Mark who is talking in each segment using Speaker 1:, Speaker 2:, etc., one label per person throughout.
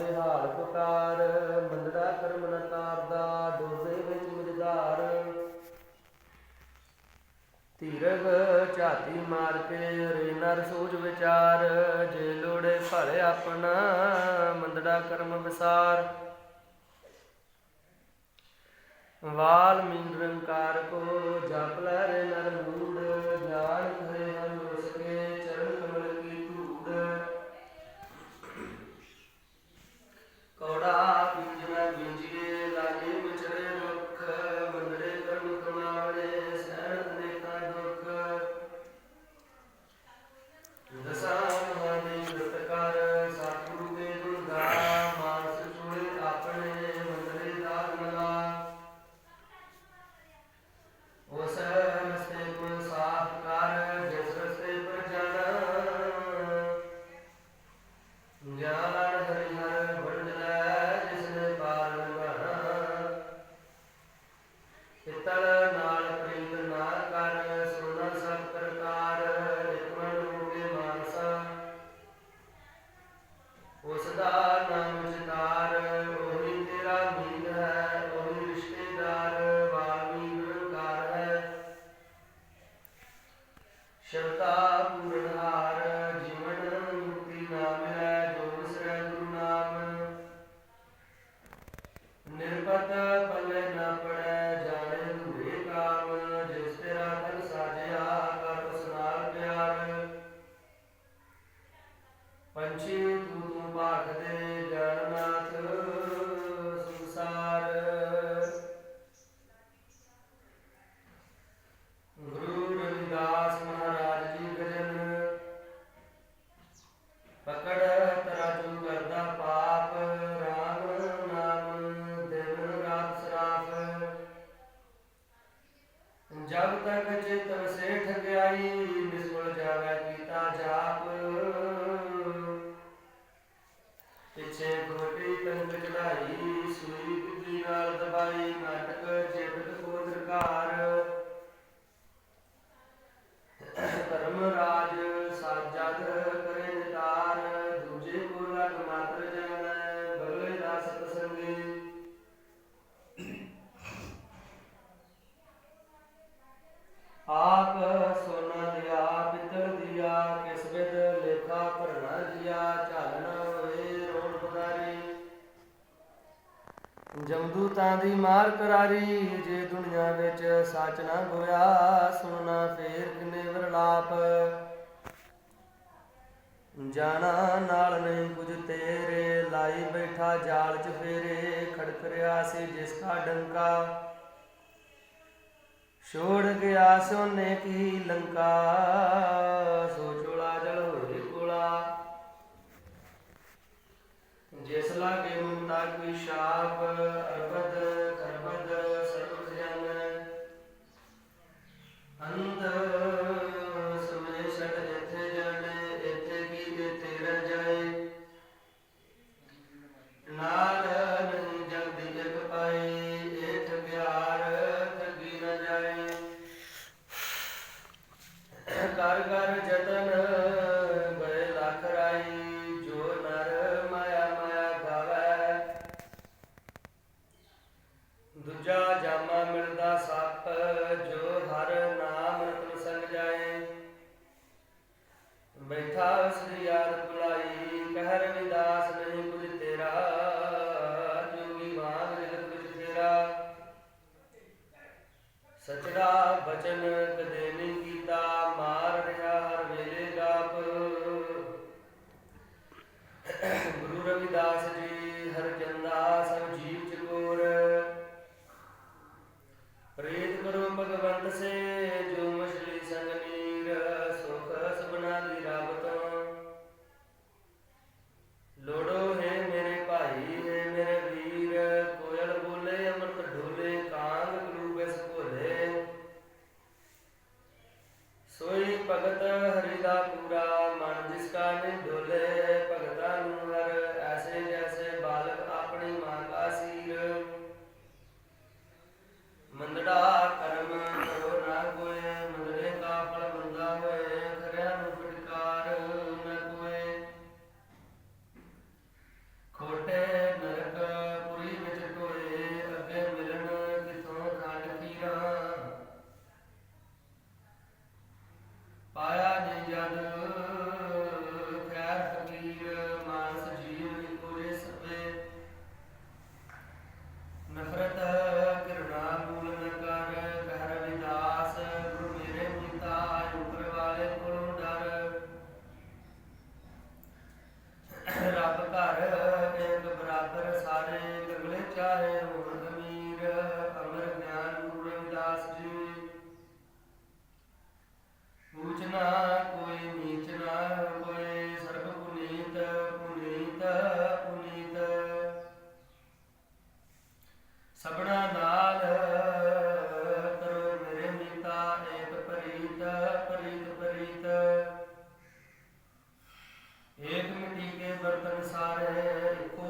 Speaker 1: ਤੇ ਹਾਰ ਪੁਕਾਰ, ਮੰਦੜਾ ਕਰਮ ਨਾ ਤਾਰਦਾ, ਡੋਸੇ ਵਿੱਚ ਮਿਲਦਾਰ ਧੀਰਗ ਝਾਤੀ ਮਾਰ ਕੇ ਰੇ ਨਰ ਸੋਚ ਵਿਚਾਰ, ਜੇ ਲੋੜੇ ਭਰ ਆਪਣਾ ਮੰਦੜਾ ਕਰਮ ਵਿਸਾਰ। ਵਾਲ ਮੀਨ ਕੋ ਜਪ ਲੈ ਰੇ ਨਰ ਮੂੜ, ਜਾਣ 거라. ਜਬ ਤੱਕ ਚਿਤ ਸੇਠ ਗਿਆਈ ਨਿਸਵਲ ਜਾਵੇ ਕੀਤਾ ਜਾਪ। ਪਿਛੇ ਗੋਟੀ ਤੰਗ ਚੜਾਈ ਸੂਈ ਬਿੱਦੀ ਨਾਲ ਦਬਾਈ, ਨਾਟਕ ਚਿਤ ਕੋ ਸਰਕਾਰ ਧਰਮ ਰਾਜ ਜੰਦੂ ਤਾਂ ਦੀ ਮਾਰ ਕਰਾਰੀ, ਜੇ ਦੁਨੀਆਂ ਵਿੱਚ ਸੱਚ ਨਾ ਹੋਇਆ ਸੁਣਨਾ ਫੇਰ ਕਿਨੇ ਵਰਲਾਪ। ਜਾਣਾ ਨਾਲ ਨਹੀਂ ਕੁਝ ਤੇਰੇ, ਲਾਈ ਬੈਠਾ ਜਾਲ ਚ ਫੇਰੇ ਖੜਕ ਰਿਆ ਸੀ ਜਿਸ ਦਾ ਡੰਕਾ। ਛੋੜ ਗਿਆ ਸੋਨੇ ਕੀ ਲੰਕਾ। ਜਿਸਲਾ ਕੇ ਮੁਮਤਾ ਕੋਈ ਸ਼ਾਪ ਅਰਬਦ ਕਰਬਦ ਸਰਬ ਅੰਤ सचड़ा भजन कदे मुस्कान डोले ਸੰਸਾਰ ਕੋ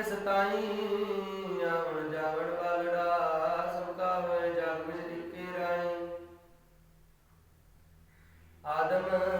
Speaker 1: ਕੇ ਸਤਾਈ ਆਵਣ ਆਦਮ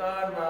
Speaker 1: buscar uma